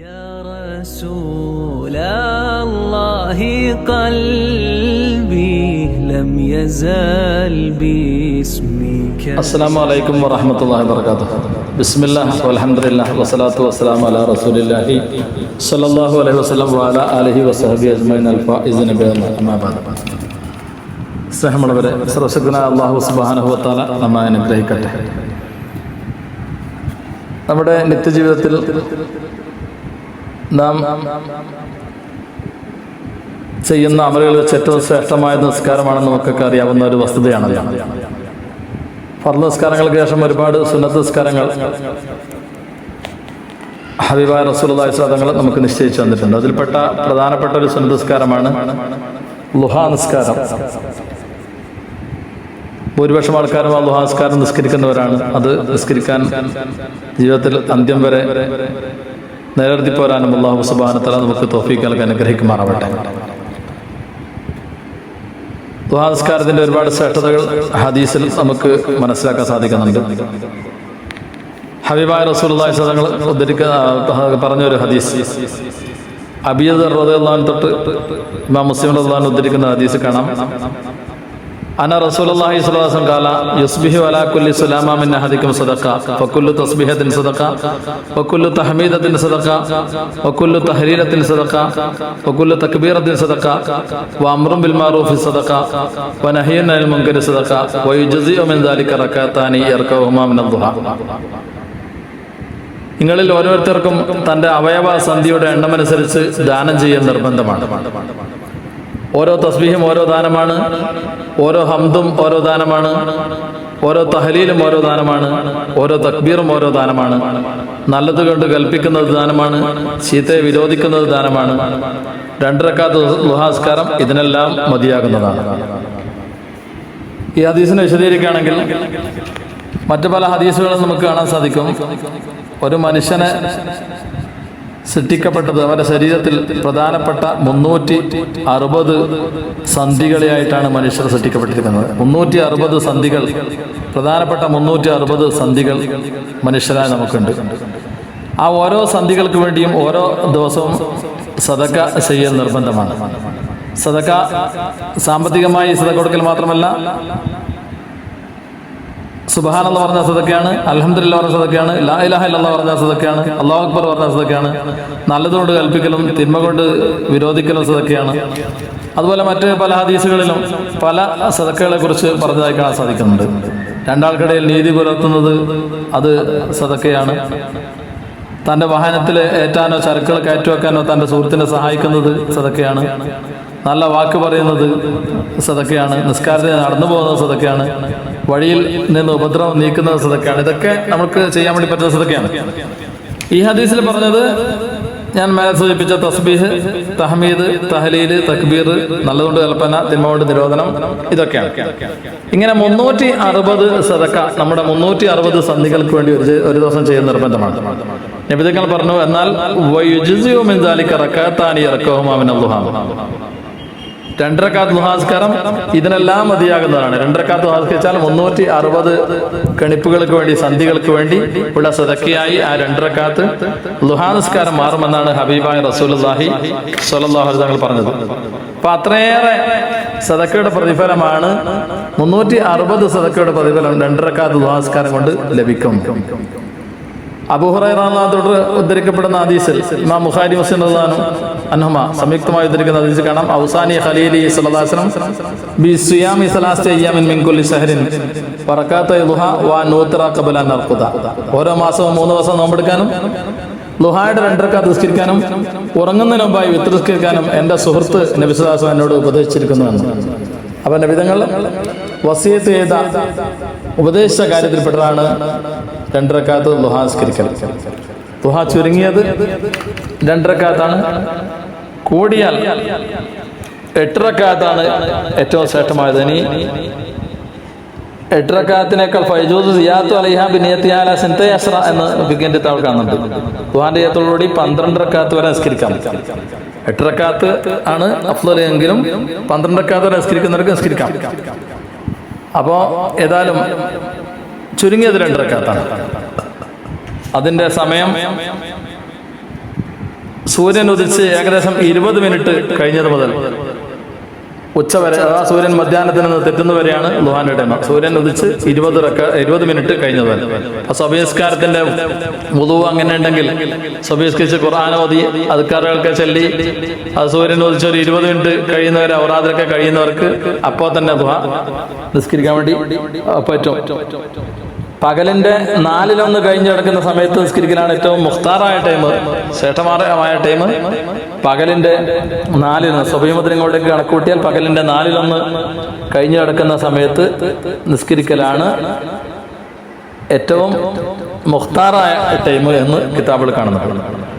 يا رسول الله قلبي لم يزال باسمك അസ്സാം വലൈക്കും വറഹമത്തല്ലാഹി വർക്കാത്തു ബിസ്മില്ലാഹ് വൽഹംദുലില്ലാഹ് വസ്സലാത്തു വസ്സലാമു അലാ റസൂലില്ലാഹി സ്വല്ലല്ലാഹു അലൈഹി വസല്ലം വഅല ആലിഹി വസഹബി അജ്മഈൻ അൽ ഫായിസിന ബിഅല്ലാഹി അമ്മാ ബഅദ് സ്നേഹമുള്ളവരെ സർവശക്തനായ അല്ലാഹു സുബ്ഹാനഹു വതആല നമ്മെ അനുഗ്രഹിക്കട്ടെ നമ്മുടെ നിത്യജീവിതത്തിൽ നാം ചെയ്യുന്ന അമലുകൾ വെച്ച് ഏറ്റവും ശ്രേഷ്ഠമായ നിസ്കാരമാണെന്ന് നമുക്കൊക്കെ അറിയാവുന്ന ഒരു വസ്തുതയാണ് ഫർദ് നിസ്കാരങ്ങൾക്ക് ശേഷം ഒരുപാട് സുന്നത്ത് നിസ്കാരങ്ങൾ ഹബീബായ റസൂലുള്ളാഹി സ്വലങ്ങൾ നമുക്ക് നിശ്ചയിച്ചു തന്നിട്ടുണ്ട്. അതിൽപ്പെട്ട പ്രധാനപ്പെട്ട ഒരു സുന്നത്ത് നിസ്കാരമാണ് ലുഹാ നിസ്കാരം. ഭൂരിപക്ഷം ആൾക്കാരും ആ ലുഹാ നിസ്കാരം നിസ്കരിക്കുന്നവരാണ്. അത് നിസ്കരിക്കാൻ ജീവിതത്തിൽ അന്ത്യം വരെ നിലനിർത്തി പോരാനും അള്ളാഹു സുബാനത്തല നമുക്ക് തോഫീക്ക് നൽകി അനുഗ്രഹിക്കുമാറാവട്ടെ. ദുഹാസ്കാരത്തിന്റെ ഒരുപാട് ശ്രേഷ്ഠതകൾ ഹദീസിൽ നമുക്ക് മനസ്സിലാക്കാൻ സാധിക്കുന്നുണ്ട്. ഹബീബായ റസൂലുള്ളാഹി സ്വലങ്ങൾ ഉദ്ധരിക്കുന്ന പറഞ്ഞൊരു ഹദീസ്. അബിയദ് റളിയല്ലാഹു തൊട്ട് ഇമാം മുസ്ലിം റളിയല്ലാഹു ഉദ്ധരിക്കുന്ന ഹദീസ് കാണാം. അന റസൂലുള്ളാഹി അലൈഹി വസല്ലം ഖാല യുസ്ബിഹു അലാ കുല്ലി സലാമ മിൻ അഹദിക്കും സദഖ ഫകുല്ലു തസ്ബീഹത്തിൻ സദഖ വകുല്ലു തഹമീദത്തിൻ സദഖ വകുല്ലു തഹ്ലീലത്തിൻ സദഖ വകുല്ലു തക്ബീറത്തിൻ സദഖ വഅംറും ബിൽ മഅറൂഫി സദഖ വനഹ്യുൻ അനിൽ മുൻകരി സദഖ വയുജ്സിഉ മിൻ ദാലിക റകഅത്താനി യർകഉഹുമാ മിൻ അദ്ദുഹ. നിങ്ങളിൽ ഓരോരുത്തർക്കും തന്റെ അവയവ സന്ധിയുടെ എണ്ണമനുസരിച്ച് ദാനം ചെയ്യാൻ നിർബന്ധമാണ്. ഓരോ തസ്ബീഹും ഓരോ ദാനമാണ്. ഓരോ ഹംദും ഓരോ ദാനമാണ്. ഓരോ തഹലീലും ഓരോ ദാനമാണ്. ഓരോ തക്ബീറും ഓരോ ദാനമാണ്. നല്ലത് കൊണ്ട് കൽപ്പിക്കുന്നത് ദാനമാണ്. ചീത്തയെ വിരോധിക്കുന്നത് ദാനമാണ്. രണ്ടരക്കാത്ത ഗുഹാസ്കാരം ഇതിനെല്ലാം മതിയാകുന്നതാണ്. ഈ ഹദീസിനെ വിശദീകരിക്കുകയാണെങ്കിൽ മറ്റു പല ഹദീസുകളും നമുക്ക് കാണാൻ സാധിക്കും. ഒരു മനുഷ്യനെ സൃഷ്ടിക്കപ്പെട്ടത് അവരുടെ ശരീരത്തിൽ പ്രധാനപ്പെട്ട മുന്നൂറ്റി അറുപത് സന്ധികളെയായിട്ടാണ് മനുഷ്യർ സൃഷ്ടിക്കപ്പെട്ടിരിക്കുന്നത്. മുന്നൂറ്റി അറുപത് സന്ധികൾ പ്രധാനപ്പെട്ട മുന്നൂറ്റി അറുപത് സന്ധികൾ മനുഷ്യരായി നമുക്കുണ്ട്. ആ ഓരോ സന്ധികൾക്ക് വേണ്ടിയും ഓരോ ദിവസവും സദക്ക ചെയ്യൽ നിർബന്ധമാണ്. സദക്ക സാമ്പത്തികമായി സദക്ക കൊടുക്കൽ മാത്രമല്ല സുബഹാൻ എന്ന് പറഞ്ഞ സദക്കാണ് അലഹമില്ല പറഞ്ഞ സദക്കാണ് ലാ ഇലാഹ പറഞ്ഞ സദക്കാണ് അള്ളാഹു അക്ബർ പറഞ്ഞ സദക്കാണ് നല്ലതുകൊണ്ട് കൽപ്പിക്കലും തിന്മ കൊണ്ട് വിരോധിക്കലും സദക്കയാണ് അതുപോലെ മറ്റ് പല ഹദീസുകളിലും പല സദക്കകളെ കുറിച്ച് പറഞ്ഞതായി കാണാൻ സാധിക്കുന്നുണ്ട്. രണ്ടാൾക്കിടയിൽ നീതി പുലർത്തുന്നത് അത് സദക്കയാണ് തന്റെ വാഹനത്തിൽ ഏറ്റാനോ ചരക്കുകൾ കയറ്റുവെക്കാനോ തന്റെ സുഹൃത്തിനെ സഹായിക്കുന്നത് സദക്കയാണ് നല്ല വാക്ക് പറയുന്നത് സദക്കയാണ് നിസ്കാരത്തിന് നടന്നു പോകുന്നത് സദക്കയാണ് വഴിയിൽ നിന്ന് ഉപദ്രവം നീക്കുന്ന സദക്കയാണ്. ഇതൊക്കെ നമുക്ക് ചെയ്യാൻ വേണ്ടി പറ്റുന്ന സദക്കയാണ്. ഈ ഹദീസിൽ പറഞ്ഞത് ഞാൻ മേലെ സൂചിപ്പിച്ച തസ്ബീഹ് തഹമീദ് തഹലീൽ തക്ബീർ നല്ലതുകൊണ്ട് കൽപ്പന തിന്മകൊണ്ട് നിരോധനം ഇതൊക്കെയാണ്. ഇങ്ങനെ മുന്നൂറ്റി അറുപത് സതക്ക നമ്മുടെ മുന്നൂറ്റി അറുപത് സന്ധികൾക്ക് വേണ്ടി ഒരു ഒരു ദിവസം ചെയ്യുന്ന നിർബന്ധമാണ്. നബിതങ്ങൾ പറഞ്ഞു എന്നാൽ രണ്ടരക്കാത്ത് ദുഹാസ്കാരം ഇതിനെല്ലാം മതിയാകുന്നതാണ്. രണ്ടരക്കാത്ത് ദുഹാസ്കരിച്ചാൽ മുന്നൂറ്റി അറുപത് കണിപ്പുകൾക്ക് വേണ്ടി സന്ധികൾക്ക് വേണ്ടി ഉള്ള സദക്കിയായി ആ രണ്ടരക്കാത്ത് ദുഹാസ്കാരം മാറുമെന്നാണ് ഹബീബായ് റസൂലുല്ലാഹി സ്വലല്ലാഹു തങ്ങൾ പറഞ്ഞത്. അപ്പൊ അത്രയേറെ സദക്കയുടെ പ്രതിഫലമാണ് മുന്നൂറ്റി അറുപത് സദക്കയുടെ പ്രതിഫലം രണ്ടരക്കാത്ത് ദുഹാസ്കാരം കൊണ്ട് ലഭിക്കും. അബുഹുറൈറാത്തോട് ഉദ്ധരിക്കപ്പെടുന്ന ഹദീസിൽ ഇമാം മുഖാരി ഹുസൈൻ റസാനും അൻഹുമ സംയുക്തമായി ഉദ്ധരിക്കുന്ന ഹദീസ് കാണാം. ഔസാനി ഖലീലി സലദാസനം ബി സിയാമി സലാസത്തി അയ്യാമിൻ മിൻ കുല്ലി ശഹരിൻ വറകാത്ത ളുഹ വ നൂത്ര ഖബല നർക്കുത ഓരോ മാസവും മൂന്ന് ദിവസം നോമ്പെടുക്കാനും ലുഹായുടെ രണ്ടരക്കാത്ത് നിസ്കരിക്കാനും ഉറങ്ങുന്നതിനുമ്പായി വിത്ത് നിസ്കരിക്കാനും എന്റെ സുഹൃത്ത് നബിസുദാസം എന്നോട് ഉപദേശിച്ചിരിക്കുന്നുവെന്ന് അപ്പൊ നബിതങ്ങൾ വസീത്ത് ചെയ്ത ഉപദേശ കാര്യത്തിൽപ്പെട്ടതാണ് രണ്ടരക്കാത്ത് ദുഹാസ്കരിക്കൽ ദുഹ ചുരുങ്ങിയത് രണ്ടരക്കാത്താണ് കൂടിയാൽ എട്ടരക്കാത്താണ് ഏറ്റവും ശ്രേഷ്ഠമായത്. ഇനി എട്ടരക്കാത്തിനേക്കാൾ ഫൈജൂസ് സിയാത്തു അലിഹ ബിനിയത്തിയാല സിന്തയസ്ര എന്ന് വിജ്ഞന്റെ താൾ കാണുന്നുണ്ട്. ദുഹാന്റെ ചെയ്യത്തോടുകൂടി പന്ത്രണ്ടരക്കാത്ത് വരെ നിസ്കരിക്കാം. എട്ടരക്കാത്ത് ആണ് അഫ്ലെങ്കിലും എങ്കിലും പന്ത്രണ്ടരക്കാത്ത് വരെ നിസ്കരിക്കുന്നവർക്ക് നിസ്കരിക്കാം. അപ്പോ ഏതായാലും ചുരുങ്ങിയത് രണ്ടരക്കാത്താണ്. അതിന്റെ സമയം സൂര്യൻ ഉദിച്ച് ഏകദേശം ഇരുപത് മിനിറ്റ് കഴിഞ്ഞത് മുതൽ ഉച്ച വരെ അഥവാ സൂര്യൻ മധ്യാഹ്നത്തിൽ നിന്ന് തെറ്റുന്നവരെയാണ് ലുഹാന്റെ ടൈം സൂര്യൻ ഉദിച്ച് ഇരുപത് റക്ക ഇരുപത് മിനിറ്റ് കഴിഞ്ഞത് അപ്പൊ സ്വബീസ്കാരത്തിന്റെ മുതുവ് അങ്ങനെ ഉണ്ടെങ്കിൽ സ്വബീസ്കരിച്ച് ഖുർആാനോദി അധികാരികൾക്ക് ചൊല്ലി സൂര്യൻ ഉദിച്ച് ഒരു ഇരുപത് മിനിറ്റ് കഴിയുന്നവരെ അവറാദിലൊക്കെ കഴിയുന്നവർക്ക് അപ്പോൾ തന്നെ ദുഹ നിസ്കരിക്കാൻ വേണ്ടി പറ്റും. പകലിന്റെ നാലിലൊന്ന് കഴിഞ്ഞ് കിടക്കുന്ന സമയത്ത് നിസ്കരിക്കലാണ് ഏറ്റവും മുഖ്താറായ ടൈം ശ്രേഷ്ഠമായ ടൈം. പകലിന്റെ നാലിന് സ്വഭയമുദ്രങ്ങളിലേക്ക് കണക്കൂട്ടിയാൽ പകലിന്റെ നാലിലൊന്ന് കഴിഞ്ഞു കിടക്കുന്ന സമയത്ത് നിസ്കരിക്കലാണ് ഏറ്റവും മുഖ്താറായ ടൈം എന്ന് കിതാബിൽ കാണുന്നത്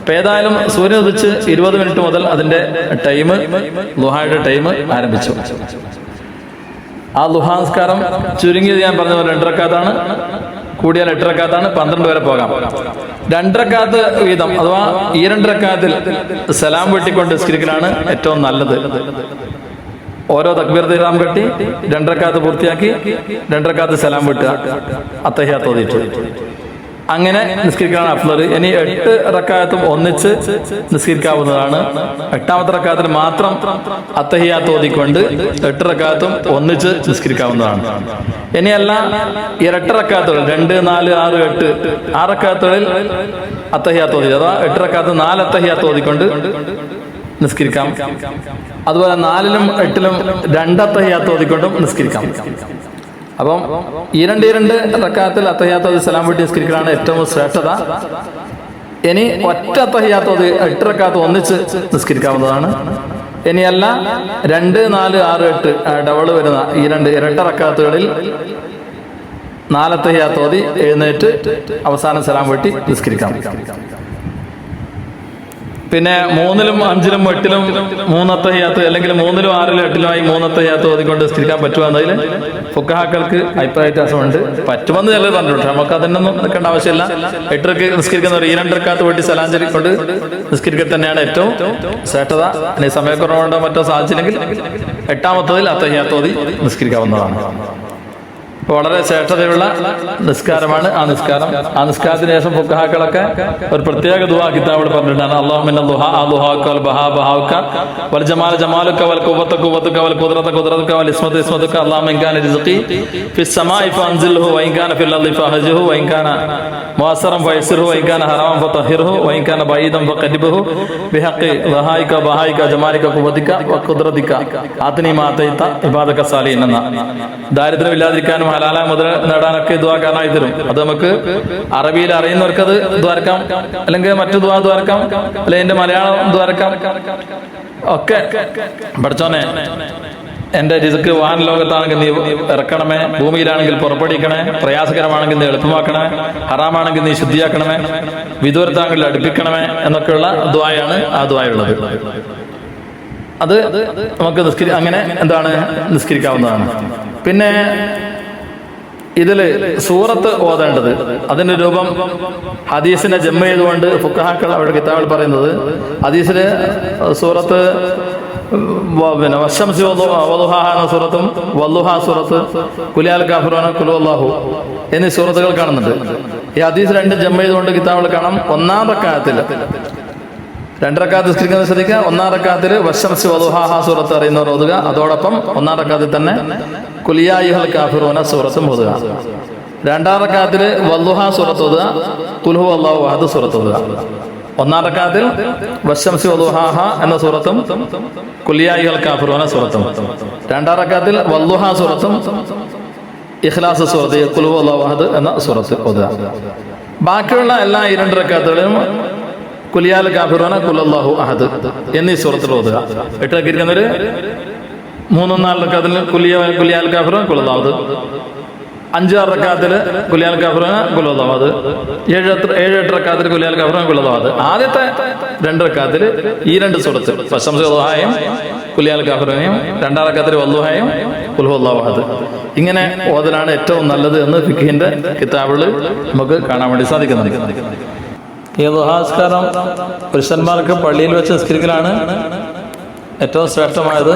അപ്പൊ ഏതായാലും സൂര്യൻ ഉദിച്ച് ഇരുപത് മിനിറ്റ് മുതൽ അതിന്റെ ടൈം ലുഹായുടെ ടൈം ആരംഭിച്ചു. ആ ലുഹാസ്കാരം ചുരുങ്ങിയത് ഞാൻ പറഞ്ഞ പോലെ രണ്ടരക്കാത്താണ്. കൂടിയാൽ എട്ടരക്കാത്താണ് പന്ത്രണ്ട് വരെ പോകാം. രണ്ടരക്കാത്ത് വീതം അഥവാ ഈ രണ്ടരക്കാത്തിൽ സലാം വെട്ടിക്കൊണ്ട് നിസ്കരിക്കലാണ് ഏറ്റവും നല്ലത്. ഓരോ തക്ബീർ തീരാം കെട്ടി രണ്ടരക്കാത്ത് പൂർത്തിയാക്കി രണ്ടരക്കാത്ത് സലാം വെട്ടുക. അത്തഹ്യാത്ത് ഓതിയിട്ട്. അങ്ങനെ നിസ്കരിക്കാനാണ് അഫ്ലർ ഇനി എട്ട് റക്കായത്തും ഒന്നിച്ച് നിസ്കരിക്കാവുന്നതാണ്. എട്ടാമത്തെ റക്കായത്തിൽ മാത്രം അത്തഹിയാത്ത് ഓതിക്കൊണ്ട് എട്ട് റക്കായത്തും ഒന്നിച്ച് നിസ്കരിക്കാവുന്നതാണ്. ഇനിയല്ല ഇരട്ട റക്കാത്തുകൾ രണ്ട് നാല് ആറ് എട്ട് ആ റക്കാത്തുകളിൽ അത്തഹിയാത്ത് ഓതി അഥവാ എട്ട് റക്കാത്ത് നാല് അത്തഹിയാത്ത് ഓതിക്കൊണ്ട് നിസ്കരിക്കാം. അതുപോലെ നാലിലും എട്ടിലും രണ്ടത്തഹ്യാത്ത് ഓതിക്കൊണ്ടും നിസ്കരിക്കാം. അപ്പം ഈ രണ്ട് രണ്ട് റക്കാത്തിൽ അത്തഹ്യാത്ത് സലാം വീട്ടി നിസ്കരിക്കലാണ് ഏറ്റവും ശ്രേഷ്ഠത. ഇനി ഒറ്റ അത്തഹ്യാത്തത് എട്ട് റക്കാത്ത് ഒന്നിച്ച് നിസ്കരിക്കാവുന്നതാണ്. ഇനിയല്ല രണ്ട് നാല് ആറ് എട്ട് ഡബിൾ വരുന്ന ഈ രണ്ട് ഇരട്ട റക്കാത്തുകളിൽ നാലത്തഹ്യാത്തോതി എഴുന്നേറ്റ് അവസാന സലാം വീട്ടി നിസ്കരിക്കാം. പിന്നെ മൂന്നിലും അഞ്ചിലും എട്ടിലും മൂന്നത്തെ മൂന്നത്തയ്യാത്ത് അല്ലെങ്കിൽ മൂന്നിലും ആറിലും എട്ടിലും ആയി മൂന്നത്തെ മൂന്നത്തയ്യാത്ത് ഓതിക്കൊണ്ട് സ്ഥിരിക്കാൻ പറ്റുമോ എന്നതിൽ ഫുക്കഹാക്കൾക്ക് അഭിപ്രായ വ്യത്യാസമുണ്ട്. പറ്റുമെന്ന് ചിലർ പറഞ്ഞിട്ടുണ്ട്. നമുക്ക് അതിനൊന്നും നിൽക്കേണ്ട ആവശ്യമില്ല. എട്ടരക്ക് നിസ്കരിക്കുന്നവർ ഈ രണ്ടരക്കാത്ത് വേണ്ടി സലാഞ്ചലി കൊണ്ട് നിസ്കരിക്കൽ തന്നെയാണ് ഏറ്റവും ശ്രേഷ്ഠത. സമയക്കുറവുണ്ടോ മറ്റോ സാധിച്ചില്ലെങ്കിൽ എട്ടാമത്തതിൽ അത്തയ്യാത്തോതി നിസ്കരിക്കാവുന്നതാണ്. വളരെ ശ്രേഷ്ഠതയുള്ള നിസ്കാരമാണ്. ആ നിസ്കാരം ആ നിസ്കാരത്തിന് ശേഷം ഫുക്കഹാക്കളൊക്കെ ഒരു പ്രത്യേക ദുഹാ കിതാബിൽ പറഞ്ഞിട്ടാണ്. അള്ളാഹുമിന്ന ഹലാല മുതൽ നേടാനൊക്കെ ദ്വാക്കാനായി തരും അത് നമുക്ക് അറബിയിൽ അറിയുന്നവർക്ക് അത് ദ്വാരക്കാം അല്ലെങ്കിൽ മറ്റു ദ്വാ ദ്വാരക്കാം അല്ലെങ്കിൽ എന്റെ മലയാളം ദ്വാരക്കാം ഒക്കെ. പഠിച്ചോനെ എന്റെ രിസുക്ക് വാൻ ലോകത്താണെങ്കിൽ നീ ഇറക്കണമേ. ഭൂമിയിലാണെങ്കിൽ പുറപ്പെടിക്കണേ പ്രയാസകരമാണെങ്കിൽ നീ എളുപ്പമാക്കണേ. ഹറാമാണെങ്കിൽ നീ ശുദ്ധിയാക്കണമേ. വിദൂരത്താണെങ്കിൽ അടുപ്പിക്കണമേ എന്നൊക്കെയുള്ള ദ്വായാണ് ആ ദ്വായുള്ളത് അത് നമുക്ക് നിസ്കരി അങ്ങനെ എന്താണ്? നിസ്കരിക്കാവുന്നതാണ്. പിന്നെ ഇതിൽ സൂറത്ത് ഓതേണ്ടത്. അതിന്റെ രൂപം ഹദീസിനെ ജമ്മ ചെയ്തുകൊണ്ട് ഫുക്കഹാക്കൾ അവരുടെ കിതാബിൽ പറയുന്നത്. ഹദീസിൽ സൂറത്ത് പിന്നെ വശംസി വലുഹ സൂറത്തും വല്ലുഹ സൂറത്ത് കുലിയാൽ കാഫുറാന കുലുവല്ലാഹു എന്നീ സൂറത്തുകൾ കാണുന്നുണ്ട്. ഈ ഹദീസ് രണ്ട് ജമ്മ ചെയ്തുകൊണ്ട് കിതാബിൽ കാണാം? ഒന്നാം റക്കായത്തിൽ. രണ്ടരക്കാത്ത് നിസ്കരിക്കുന്നത് ശ്രദ്ധിക്കുക. ഒന്നാം റക്കാത്തിൽ വശംസി വലുഹാഹ സൂറത്ത് അറിയുന്നവർ ഓതുക. അതോടൊപ്പം ഒന്നാം റക്കാത്തിൽ തന്നെ കുലിയായിഹൽ കാഫിറോന സൂറത്തും ഓതുക. രണ്ടാം റക്കാത്തിൽ വല്ലുഹ സൂറത്ത് ഓതുക. കുൽഹു അള്ളാഹു അഹദ് സൂറത്ത് ഓതുക. ഒന്നാം റക്കാത്തിൽ വശംസി വധുഹാഹ എന്ന സൂറത്തും കുലിയായിഹൽ കാഫിറോന സൂറത്തും. രണ്ടാം റക്കാത്തിൽ വല്ലുഹ സൂറത്തും ഇഖ്ലാസ് സൂറത്ത് കുൽഹു അള്ളാഹു അഹദ് എന്ന സൂറത്ത് ഓതുക. ബാക്കിയുള്ള എല്ലാ ഈ കുലിയാൽ കാഫിറോന കുലല്ലാഹു അഹദ് എന്നീ സുഹൃത്തിൽ ഓതുക. എട്ടാക്കിയിരിക്കുന്നവര് മൂന്നും നാല് റക്കാത്തിൽ കുലിയ കുലിയാൽ കാഫിറോൻ കുലല്ലാഹു അഞ്ചാറ് റക്കാത്തിൽ കുലിയാൽ കാഫിറോന കുലല്ലാഹു ഏഴ് ഏഴ് എട്ട് റക്കാത്തിൽ കുലിയാൽ കാഫിറോൻ കുലല്ലാഹു ആദ്യത്തെ രണ്ട് റക്കാത്തിൽ ഈ രണ്ട് സുഹൃത്ത് പ്രശംസയും കുലിയാൽ കാഫിറോനെയും രണ്ടാം റക്കാത്തിൽ വല്ലുഹായും കുൽഹുല്ലാഹു അഹദ്. ഇങ്ങനെ ഓതലാണ് ഏറ്റവും നല്ലത് എന്ന് ഫിഖിന്റെ കിതാബുകൾ നമുക്ക് കാണാൻ വേണ്ടി സാധിക്കുന്നുണ്ട് ഈ പുരുഷന്മാർക്ക് പള്ളിയിൽ വെച്ച് നിസ്കരിക്കലാണ് ഏറ്റവും ശ്രേഷ്ഠമായത്.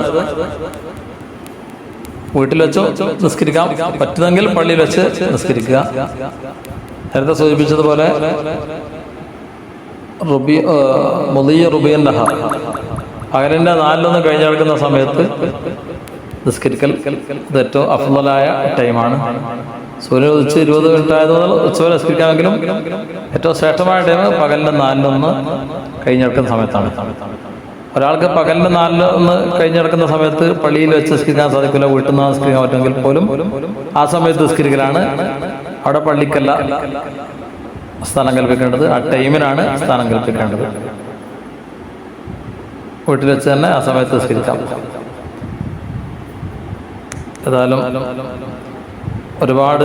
വീട്ടിൽ വെച്ച് നിസ്കരിക്കാം. പറ്റുന്നെങ്കിൽ പള്ളിയിൽ വെച്ച് നിസ്കരിക്കുക. നേരത്തെ സൂചിപ്പിച്ചതുപോലെ റുബി മുതിയ റുബിയൻ നഹർ. പകലിന്റെ നാലിലൊന്ന് കഴിഞ്ഞ് കിടക്കുന്ന സമയത്ത് നിസ്കരിക്കൽ ഇത് ഏറ്റവും അഫ്ലായ ടൈമാണ്. സൂര്യൻ ഉദിച്ച് ഇരുപത് മിനിറ്റ് ആയതുകൊണ്ട് ഉച്ചവരെ നിസ്കരിക്കാമെങ്കിലും ഏറ്റവും ശ്രേഷ്ഠമായ ടൈം പകലിന്റെ നാലിലൊന്ന് കഴിഞ്ഞെടുക്കുന്ന സമയത്താണ്. ഒരാൾക്ക് പകലിന്റെ നാലിലൊന്ന് കഴിഞ്ഞെടുക്കുന്ന സമയത്ത് പള്ളിയിൽ വെച്ച് നിസ്കരിക്കാൻ സാധിക്കില്ല വീട്ടിൽ നിന്ന് നിസ്കരിക്കാൻ പറ്റുമെങ്കിൽ പോലും ആ സമയത്ത് നിസ്കരിക്കലാണ്. അവിടെ പള്ളിക്കല്ല സ്ഥാനം കൽപ്പിക്കേണ്ടത് ആ ടൈമിനാണ് സ്ഥാനം കൽപ്പിക്കേണ്ടത്. വീട്ടിൽ വെച്ച് തന്നെ ആ സമയത്ത് നിസ്കരിക്കാം. ഏതായാലും ഒരുപാട്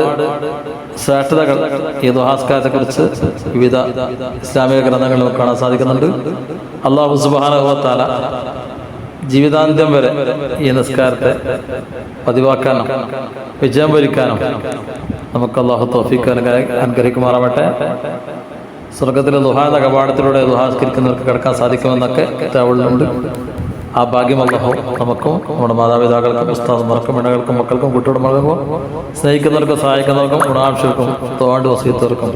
ശ്രേഷ്ഠതകൾ ഈ ദുഹാസ്കാരത്തെ കുറിച്ച് വിവിധ ഇസ്ലാമിക ഗ്രന്ഥങ്ങളിൽ നമുക്ക് കാണാൻ സാധിക്കുന്നുണ്ട്. അള്ളാഹു സുബാനുഭവത്താല ജീവിതാന്ത്യം വരെ ഈ നിസ്കാരത്തെ പതിവാക്കാനും വിജയം വരിക്കാനും നമുക്ക് അള്ളാഹു തോഫിക്ക് അനുഗ്രഹിക്കുമാറാവട്ടെ. സ്വർഗത്തിലെ ദുഹാന കപാടത്തിലൂടെ ദുഹാസ്കരിക്കുന്നവർക്ക് കിടക്കാൻ സാധിക്കുമെന്നൊക്കെ തവളിലുണ്ട് ആ ഭാഗ്യം അള്ളാഹു നമുക്കും നമ്മുടെ മാതാപിതാക്കൾക്കും ഉസ്താദന്മാർക്കും ഇണകൾക്കും മക്കൾക്കും കുട്ടിയുടമകൾക്കും സ്നേഹിക്കുന്നവർക്കും സഹായിക്കുന്നവർക്കും ഗുണാംശർക്കും തോണ്ട് വസീത്തവർക്കും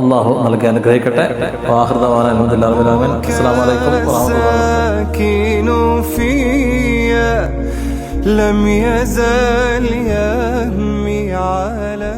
അള്ളാഹു നൽകി അനുഗ്രഹിക്കട്ടെ വാഹൃദവാൻ അലഹദില്ലാമിൻ അസ്സാം വലൈക്കും വാഹമത്തുള്ള الساكن فيا لم يزال يهمي على